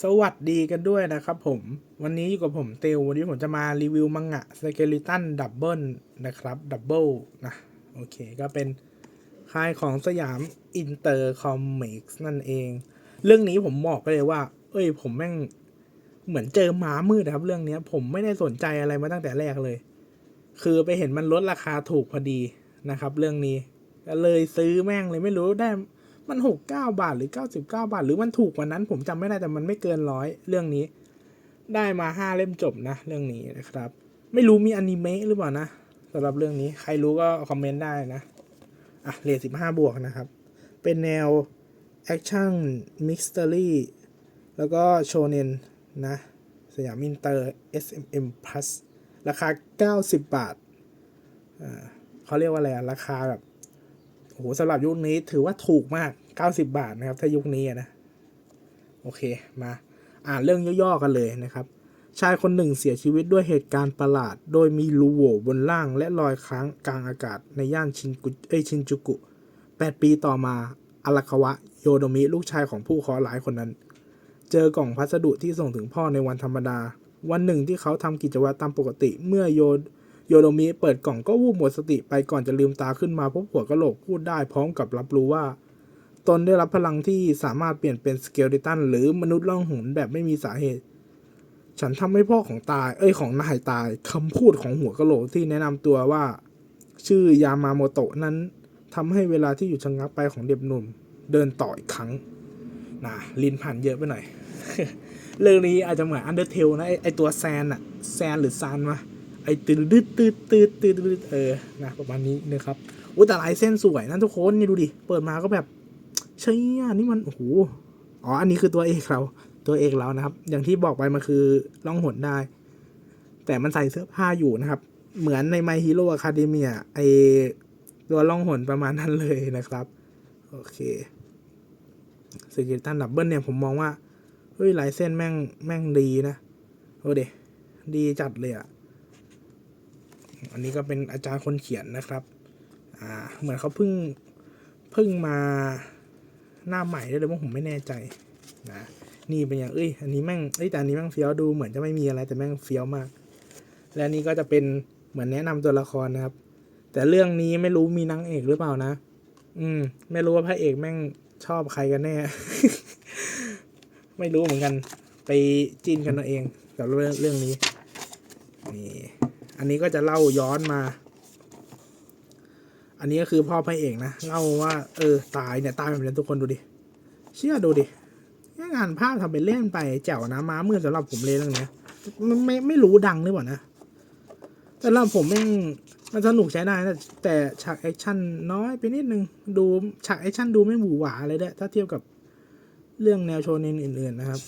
สวัสดีกันด้วยนะครับผม วันนี้อยู่กับผมเตลวันนี้ผมจะมารีวิวมังงะสเกลิตันดับเบิลนะครับดับเบิลนะโอเคก็เป็นค่ายของสยามอินเตอร์คอมิกส์นั่นเอง เรื่องนี้ผมบอกไปเลยว่า เอ้ย ผมแม่งเหมือนเจอหมามืดนะครับเรื่องนี้ผมไม่ได้สนใจอะไรมาตั้งแต่แรกเลย คือไปเห็นมันลดราคาถูกพอดีนะครับ เรื่องนี้ก็เลยซื้อแม่งเลยไม่รู้ได้ มันหกเก้าบาทหรือเก้าสิบเก้าบาท หรือมันถูกกว่านั้นผมจำไม่ได้แต่มันไม่เกินร้อยเรื่องนี้ ได้มาห้าเล่มจบนะ เรื่องนี้นะครับ ไม่รู้มีอนิเมะหรือเปล่านะสำหรับเรื่องนี้ใครรู้ก็คอมเมนต์ได้นะอะเรทสิบห้าบวกนะครับ เป็นแนวแอคชั่นมิส t ต r รี่แล้วก็โชเนนนะสยามอินเตอร์ SMM Plus ราคา 90 บาทอ่าเขาเรียกว่าอะไร ราคาแบบ โอ้โหสำหรับยุคนี้ถือว่าถูกมาก 90 บาทนะครับ ถ้ายุคนี้นะ โอเค มา อ่านเรื่องย่อๆกันเลยนะครับ ชายคนหนึ่งเสียชีวิตด้วยเหตุการณ์ประหลาด โดยมีรูโหว่บนล่างและรอยค้างกลางอากาศในย่านชินกุเอชินจูกุ 8 ปีต่อมาอาราคาวะ โยโดมิลูกชายของผู้เคราะห์ร้ายคนนั้น เจอกล่องพัสดุที่ส่งถึงพ่อในวันธรรมดา วันหนึ่งที่เขาทำกิจวัตรตามปกติเมื่อโย โยโดมิเปิดกล่องก็วูบหมดสติไปก่อนจะลืมตาขึ้นมาพบหัวกะโหลกพูดได้พร้อมกับรับรู้ว่า ตนได้รับพลังที่สามารถเปลี่ยนเป็นสเกลดิตันหรือมนุษย์ล่องหนแบบไม่มีสาเหตุ ฉันทำให้พ่อของตาย เอ้ยของนายตายคำพูดของหัวกะโหลกที่แนะนำตัวว่า ชื่อยามาโมโตะนั้นทำให้เวลาที่อยู่ชะงักไปของเด็กหนุ่ม เดินต่ออีกครั้งนะลินผ่านเยอะไปหน่อยเรื่องนี้อาจจะเหมือนอันเดอร์เทลนะไอไอตัวแซนอะแซนหรือซานวะ ไอตืดตืดตืดตืดตืดตืดเออนะประมาณนี้นะครับอุ้ยแต่ลายเส้นสวยนะทุกคนนี่ดูดิเปิดมาก็แบบเชี่ยนี่มันโอ้โหอ๋ออันนี้คือตัวเอกเราตัวเอกเรานะครับ อย่างที่บอกไปมันคือล่องหนได้ แต่มันใส่เสื้อผ้าอยู่นะครับ เหมือนใน My Hero Academia ไอตัวล่องหนประมาณนั้นเลยนะครับ โอเคสกิลตันดับเบิลเนี่ยผมมองว่า เฮ้ยลายเส้นแม่งแม่งดีนะ โอ้เดดีจัดเลยอะ่ะ อันนี้ก็เป็นอาจารย์คนเขียนนะครับอ่าเหมือนเขาเพิ่งเพิ่งมาหน้าใหม่ด้วยเลยว่าผมไม่แน่ใจนะนี่เป็นอย่างเอ้ยอันนี้แม่งเอ้ยแต่อันนี้แม่งเฟี้ยวดูเหมือนจะไม่มีอะไรแต่แม่งเฟี้ยวมาก และนี่ก็จะเป็นเหมือนแนะนำตัวละครนะครับ แต่เรื่องนี้ไม่รู้มีนางเอกหรือเปล่านะ อืม ไม่รู้ว่าพระเอกแม่งชอบใครกันแน่ ไม่รู้เหมือนกัน ไปจินกันเอาเอง กับเรื่องเรื่องนี้นี่ อันนี้ก็จะเล่าย้อนมา อันนี้ก็คือพ่อพระเอกนะเล่าว่าเออตายเนี่ยตายแบบนี้ทุกคนดูดิ เชื่อดูดิงานภาพทำเป็นเล่นไปแจ๋วนะม้ามืดสำหรับผมเลยเรื่องเนี้ยมันไม่ไม่รู้ดังหรือเปล่านะแต่เราผมแม่งมันสนุกใช้ได้นะแต่ฉากแอคชั่นน้อยไปนิดนึงดูฉากแอคชั่นดูไม่หวือหวาเลยด้วยถ้าเทียบกับเรื่องแนวโชเนนอื่นๆนะครับ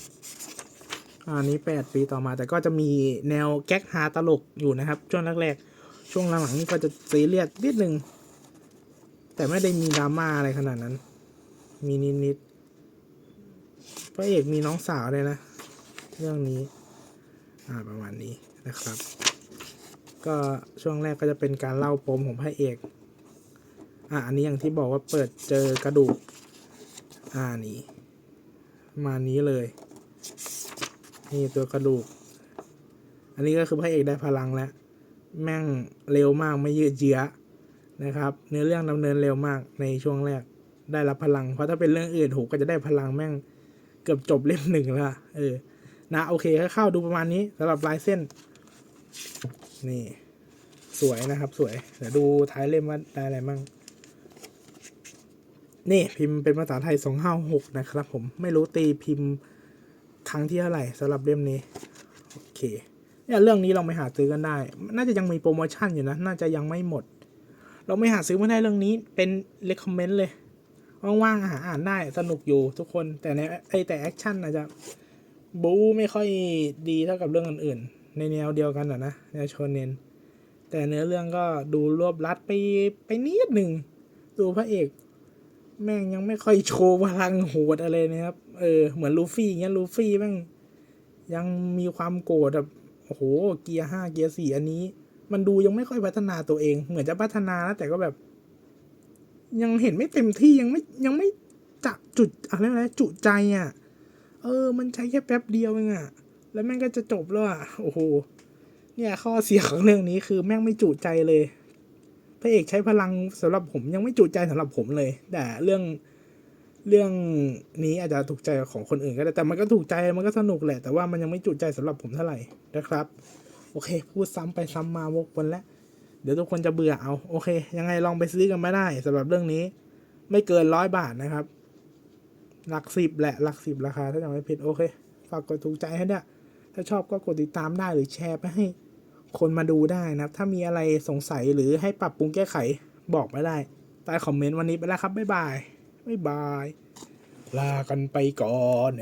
อันนี้แปดปีต่อมาแต่ก็จะมีแนวแก๊กฮาตลกอยู่นะครับ ช่วงแรกๆ ช่วงหลังๆนี่ก็จะซีเรียสนิดนึง แต่ไม่ได้มีดราม่าอะไรขนาดนั้น มีนิดๆพระเอกมีน้องสาวเลยนะ เรื่องนี้ อ่าประมาณนี้นะครับ ก็ช่วงแรกก็จะเป็นการเล่าปมของพระเอก อ่าอันนี้อย่างที่บอกว่าเปิดเจอกระดูก อ่านี่มานี้เลย นี่ตัวกระดูก อันนี้ก็คือพระเอกได้พลังแล้ว แม่งเร็วมากไม่ยืดเยื้อนะครับ เนื้อเรื่องดำเนินเร็วมากในช่วงแรกได้รับพลัง เพราะถ้าเป็นเรื่องอื่นโหก็จะได้พลังแม่งเกือบจบเล่มหนึ่งแล้วอะเออ นะโอเคเข้าดูประมาณนี้สำหรับลายเส้น นี่ สวยนะครับ สวย เดี๋ยวดูท้ายเล่มว่าได้อะไรมั่งนี่พิมพ์เป็นภาษาไทยสองห้าหกนะครับผมไม่รู้ตีพิมพ์ รั้งที่เท่าไหร่สำหรับเล่มนี้ โอเคเนี่ยเรื่องนี้เราไม่หาซื้อกันได้ น่าจะยังมีโปรโมชั่นอยู่นะ น่าจะยังไม่หมด เราไม่หาซื้อไม่ได้เรื่องนี้เป็นเลคคอมเมนต์เลย ว่างๆหาอ่านได้สนุกอยู่ทุกคน แต่ในไอแต่แอคชั่นอาจจะบู๊ไม่ค่อยดีเท่ากับเรื่องอื่นๆ ในแนวเดียวกันอะนะแนวโชเนนแต่เนื้อเรื่องก็ดูรวบรัดไปไปนิดหนึ่ง ดูพระเอก แม่งยังไม่ค่อยโชว์พลังโหดอะไรนะครับ เออ เหมือนลูฟี่เงี้ย ลูฟี่แม่งยังมีความโกรธแบบโอ้โห เกียร์ห้าเกียร์สี่อันนี้ มันดูยังไม่ค่อยพัฒนาตัวเอง เหมือนจะพัฒนานะแต่ก็แบบ ยังเห็นไม่เต็มที่ยังไม่ยังไม่จะจุดอะไรอะไรจุใจอะ เออ มันใช้แค่แป๊บเดียวเองอะแล้วแม่งก็จะจบแล้วอะโอ้โห เนี่ยข้อเสียของเรื่องนี้คือแม่งไม่จุใจเลย ระเอกใช้พลังสำหรับผมยังไม่จุใจสำหรับผมเลย แต่เรื่องเรื่องนี้อาจจะถูกใจของคนอื่นก็ได้ แต่มันก็ถูกใจมันก็สนุกแหละ แต่ว่ามันยังไม่จุใจสำหรับผมเท่าไหร่นะครับ โอเค พูดซ้ำไปซ้ำมาวกวนแล้วเดี๋ยวทุกคนจะเบื่อเอา โอเค ยังไงลองไปซื้อกันมาได้สำหรับเรื่องนี้ ไม่เกินร้อยบาทนะครับ หลักสิบแหละหลักสิบราคาถ้าจำไม่ผิดโอเค ฝากกดถูกใจให้ด้วยถ้าชอบก็กดติดตามได้หรือแชร์ไปให้ คนมาดูได้นะครับ ถ้ามีอะไรสงสัยหรือให้ปรับปรุงแก้ไขบอกมาได้ใต้คอมเมนต์วันนี้ไปแล้วครับ บ๊ายบาย บ๊ายบาย ลากันไปก่อน